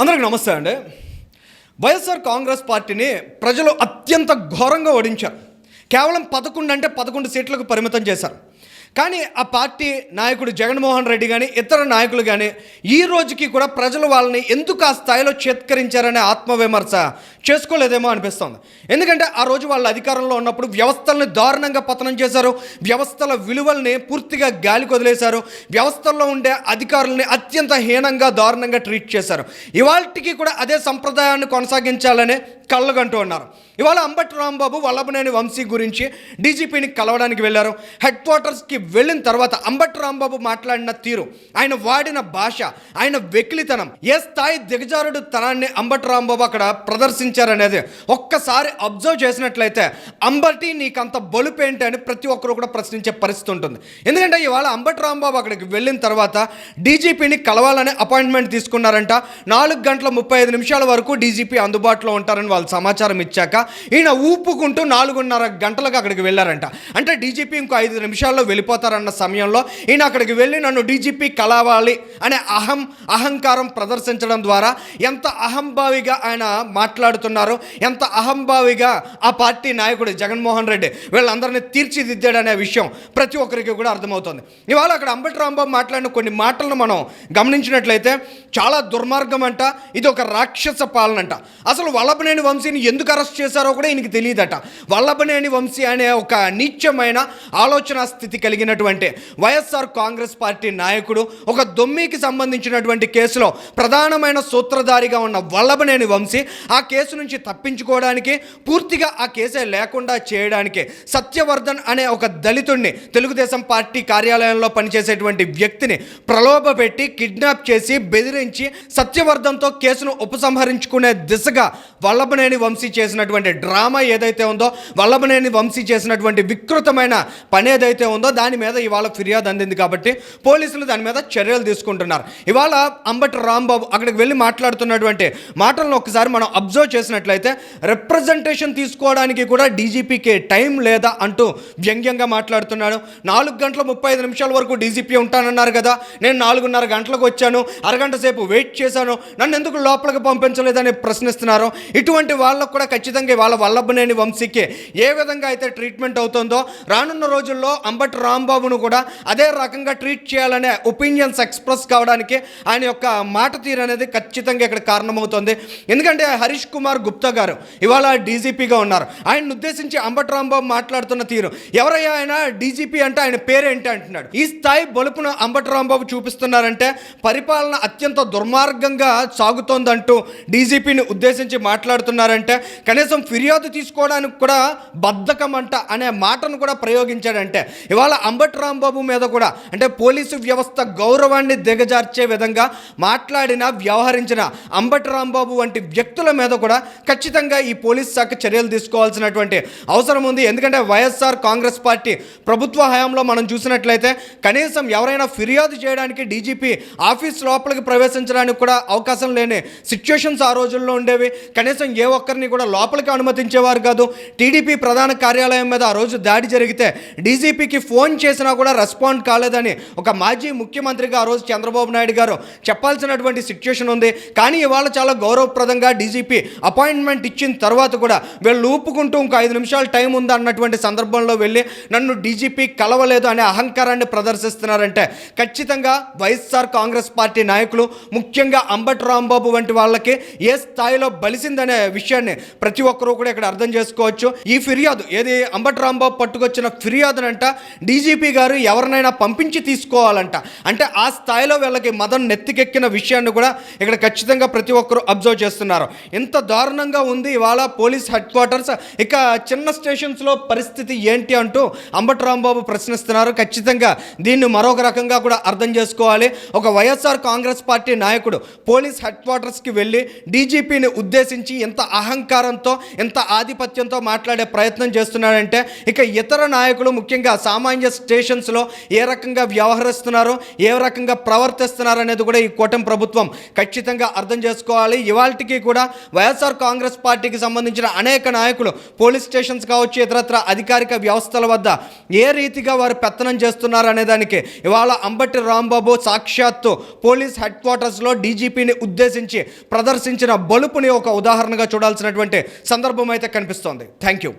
అందరికి నమస్తే అండి. వైఎస్ఆర్ కాంగ్రెస్ పార్టీని ప్రజలు అత్యంత ఘోరంగా ఓడించారు. కేవలం పదకొండు అంటే పదకొండు సీట్లకు పరిమితం చేశారు. కానీ ఆ పార్టీ నాయకుడు జగన్మోహన్ రెడ్డి కానీ ఇతర నాయకులు కానీ ఈ రోజుకి కూడా ప్రజలు వాళ్ళని ఎందుకు ఆ స్థాయిలో చేత్కరించారనే ఆత్మవిమర్శ చేసుకోలేదేమో అనిపిస్తుంది. ఎందుకంటే ఆ రోజు వాళ్ళ అధికారంలో ఉన్నప్పుడు వ్యవస్థలను దారుణంగా పతనం చేశారు. వ్యవస్థల విలువల్ని పూర్తిగా గాలికి వదిలేశారు వ్యవస్థల్లో ఉండే అధికారుల్ని అత్యంత హీనంగా దారుణంగా ట్రీట్ చేశారు. ఇవాళకి కూడా అదే సంప్రదాయాన్ని కొనసాగించాలని కళ్ళగంటూ ఉన్నారు. ఇవాళ అంబటి రాంబాబు వల్లభనేని వంశీ గురించి డీజీపీని కలవడానికి వెళ్ళారు. హెడ్ క్వార్టర్స్కి వెళ్ళిన తర్వాత అంబటి రాంబాబు మాట్లాడిన తీరు ఆయన వాడిన భాష ఆయన వెకిలితనం ఏ స్థాయి దిగజారుడు తనాన్ని అంబటి రాంబాబు అక్కడ ప్రదర్శించారనేది ఒక్కసారి అబ్జర్వ్ చేసినట్లయితే అంబటి నీకంత బలుపేంటి అని ప్రతి ఒక్కరు కూడా ప్రశ్నించే పరిస్థితి ఉంటుంది. ఎందుకంటే ఇవాళ అంబటి రాంబాబు అక్కడికి వెళ్ళిన తర్వాత డీజీపీని కలవాలని అపాయింట్మెంట్ తీసుకున్నారంట. నాలుగు గంటల ముప్పై ఐదు నిమిషాల వరకు డీజీపీ అందుబాటులో ఉంటారని వాళ్ళు సమాచారం ఇచ్చాక ఈయన ఊపుకుంటూ నాలుగున్నర గంటలకు అక్కడికి వెళ్ళారంట. అంటే డీజీపీ ఇంకో ఐదు నిమిషాల్లో వెళ్ళిపోతారన్న సమయంలో ఈయన అక్కడికి వెళ్ళి నన్ను డీజీపీ కలవాలి అనే అహం అహంకారం ప్రదర్శించడం ద్వారా ఎంత అహంభావిగా ఆయన మాట్లాడుతున్నారు ఎంత అహంభావిగా ఆ పార్టీ నాయకుడు జగన్మోహన్ రెడ్డి వీళ్ళందరినీ తీర్చిదిద్దాడనే విషయం ప్రతి ఒక్కరికి కూడా అర్థమవుతుంది. ఇవాళ అక్కడ అంబటి రాంబాబు మాట్లాడిన కొన్ని మాటలను మనం గమనించినట్లయితే చాలా దుర్మార్గం అంట ఇది ఒక రాక్షస పాలన అంట అసలు వల్లభనేని వంశీని ఎందుకు అరెస్ట్ చేశారో కూడా ఈయనకి తెలియదట. వల్లభనేని వంశీ అనే ఒక నీచమైన ఆలోచన స్థితి కలిగినటువంటి వైఎస్ఆర్ కాంగ్రెస్ పార్టీ నాయకుడు ఒక దొమ్మికి సంబంధించినటువంటి కేసులో ప్రధానమైన సూత్రధారిగా ఉన్న వల్లభనేని వంశీ ఆ కేసు నుంచి తప్పించుకోవడానికి పూర్తిగా ఆ కేసే లేకుండా చేయడానికి సత్యవర్ధన్ అనే ఒక దళితుడిని తెలుగుదేశం పార్టీ కార్యాలయంలో పనిచేసేటువంటి వ్యక్తిని ప్రలోభపెట్టి కిడ్నాప్ చేసి బెదిరించి సత్యవర్ధన్తో కేసును ఉపసంహరించుకునే దిశగా వల్లభనేని వంశీ చేసినటువంటి డ్రామా ఏదైతే ఉందో వల్లభనేని వంశీ చేసినటువంటి వికృతమైన పని ఏదైతే ఉందో దాని మీద ఇవాళ ఫిర్యాదు అందింది కాబట్టి పోలీసులు దాని మీద చర్యలు తీసుకుంటున్నారు. ఇవాళ అంబటి రాంబాబు అక్కడికి వెళ్ళి మాట్లాడుతున్నటువంటి మాటలను ఒకసారి మనం అబ్జర్వ్ చేసినట్లయితే రిప్రజెంటేషన్ తీసుకోవడానికి కూడా డీజీపీకి టైం లేదా అంటూ వ్యంగ్యంగా మాట్లాడుతున్నాడు. నాలుగు గంటల ముప్పై ఐదు నిమిషాల వరకు డీజీపీ ఉంటానన్నారు కదా నేను నాలుగున్నర గంటలకు వచ్చాను అరగంట సేపు వెయిట్ చేశాను నన్ను ఎందుకు లోపలికి పంపించలేదని ప్రశ్నిస్తున్నారు? ఇటువంటి వాళ్ళకు కూడా ఖచ్చితంగా వాళ్ళ వల్లభనేని వంశీకి ఏ విధంగా అయితే ట్రీట్మెంట్ అవుతుందో రానున్న రోజుల్లో అంబటి రాంబాబును కూడా అదే రకంగా ట్రీట్ చేయాలనే ఒపీనియన్స్ ఎక్స్ప్రెస్ కావడానికి ఆయన యొక్క మాట తీరు అనేది ఖచ్చితంగా ఇక్కడ కారణమవుతుంది. ఎందుకంటే హరీష్ కుమార్ గుప్తా గారు ఇవాళ డీజీపీగా ఉన్నారు. ఆయన ఉద్దేశించి అంబటి రాంబాబు మాట్లాడుతున్న తీరు ఎవరయ్యా ఆయన? డీజీపీ అంటే ఆయన పేరేంటి అంటున్నాడు. ఈ స్థాయి బలుపును అంబటి రాంబాబు చూపిస్తున్నారంటే పరిపాలన అత్యంత దుర్మార్గంగా సాగుతోందంటూ డీజీపీని ఉద్దేశించి మాట్లాడుతున్నారంటే కనీసం ఫిర్యాదు తీసుకోవడానికి కూడా బద్ధకం అంట అనే మాటను కూడా ప్రయోగించాడంటే ఇవాళ అంబటి రాంబాబు మీద కూడా అంటే పోలీసు వ్యవస్థ గౌరవాన్ని దిగజార్చే విధంగా మాట్లాడిన వ్యవహరించిన అంబటి రాంబాబు వంటి వ్యక్తుల మీద కూడా ఖచ్చితంగా ఈ పోలీస్ శాఖ చర్యలు తీసుకోవాల్సినటువంటి అవసరం ఉంది. ఎందుకంటే వైఎస్ఆర్ కాంగ్రెస్ పార్టీ ప్రభుత్వ హయాంలో మనం చూసినట్లయితే కనీసం ఎవరైనా ఫిర్యాదు చేయడానికి డీజీపీ ఆఫీస్ లోపలికి ప్రవేశించడానికి కూడా అవకాశం లేని సిచ్యువేషన్స్ ఆ రోజుల్లో ఉండేవి. కనీసం ఏ ఒక్కరిని కూడా లోపలికి అనుమతించేవారు కాదు. టీడీపీ ప్రధాన కార్యాలయం మీద ఆ రోజు దాడి జరిగితే డీజీపీకి ఫోన్ చేసినా కూడా రెస్పాండ్ కాలేదని ఒక మాజీ ముఖ్యమంత్రిగా ఆ రోజు చంద్రబాబు నాయుడు గారు చెప్పాల్సినటువంటి సిచ్యుయేషన్ ఉంది. కానీ ఇవాళ చాలా గౌరవప్రదంగా డీజీపీ అపాయింట్మెంట్ ఇచ్చిన తర్వాత కూడా వీళ్ళు ఊపుకుంటూ ఇంకో ఐదు నిమిషాలు టైం ఉంది అన్నటువంటి సందర్భంలో వెళ్ళి నన్ను డీజీపీ కలవలేదు అనే అహంకారాన్ని ప్రదర్శిస్తున్నారంటే ఖచ్చితంగా వైఎస్ఆర్ కాంగ్రెస్ పార్టీ నాయకులు ముఖ్యంగా అంబటి రాంబాబు వంటి వాళ్ళకి ఏ స్థాయిలో బలిసిందనే విషయాన్ని ప్రతి ఒక్కరూ కూడా ఇక్కడ అర్థం చేసుకోవచ్చు. ఈ ఫిర్యాదు ఏది అంబటి రాంబాబు పట్టుకొచ్చిన ఫిర్యాదునంట డీజీపీ గారు ఎవరినైనా పంపించి తీసుకోవాలంట. అంటే ఆ స్థాయిలో వీళ్ళకి మదం నెత్తికెక్కిన విషయాన్ని కూడా ఇక్కడ ఖచ్చితంగా ప్రతి ఒక్కరూ అబ్జర్వ్ చేస్తున్నారు. ఇంత దారుణంగా ఉంది ఇవాళ పోలీస్ హెడ్ క్వార్టర్స్. ఇక చిన్న స్టేషన్స్లో పరిస్థితి ఏంటి అంటూ అంబటి రాంబాబు ప్రశ్నిస్తున్నారు. ఖచ్చితంగా దీన్ని మరొక రకంగా కూడా అర్థం చేసుకోవాలి. ఒక వైఎస్ఆర్ కాంగ్రెస్ పార్టీ నాయకుడు పోలీస్ హెడ్ క్వార్టర్స్కి వెళ్ళి డీజీపీని ఉద్దేశించి ఎంత అహంకారంతో ఎంత ఆధిపత్యంతో మాట్లాడే ప్రయత్నం చేస్తున్నాడంటే ఇక ఇతర నాయకులు ముఖ్యంగా సామాన్య స్టేషన్స్లో ఏ రకంగా వ్యవహరిస్తున్నారో ఏ రకంగా ప్రవర్తిస్తున్నారు అనేది కూడా ఈ కూటమి ప్రభుత్వం ఖచ్చితంగా అర్థం చేసుకోవాలి. ఇవాళకి కూడా వైఎస్ఆర్ కాంగ్రెస్ పార్టీకి సంబంధించిన అనేక నాయకులు పోలీస్ స్టేషన్స్ కావచ్చు ఇతరత్ర అధికారిక వ్యవస్థల వద్ద ఏ రీతిగా వారు పెత్తనం చేస్తున్నారు అనే దానికి ఇవాళ అంబటి రాంబాబు సాక్షాత్తు పోలీస్ హెడ్ క్వార్టర్స్లో డీజీపీని ఉద్దేశించి ప్రదర్శించిన బలుపుని ఒక ఉదాహరణగా చూడాల్సినటువంటి సందర్భం అయితే కనిపిస్తోంది. Thank you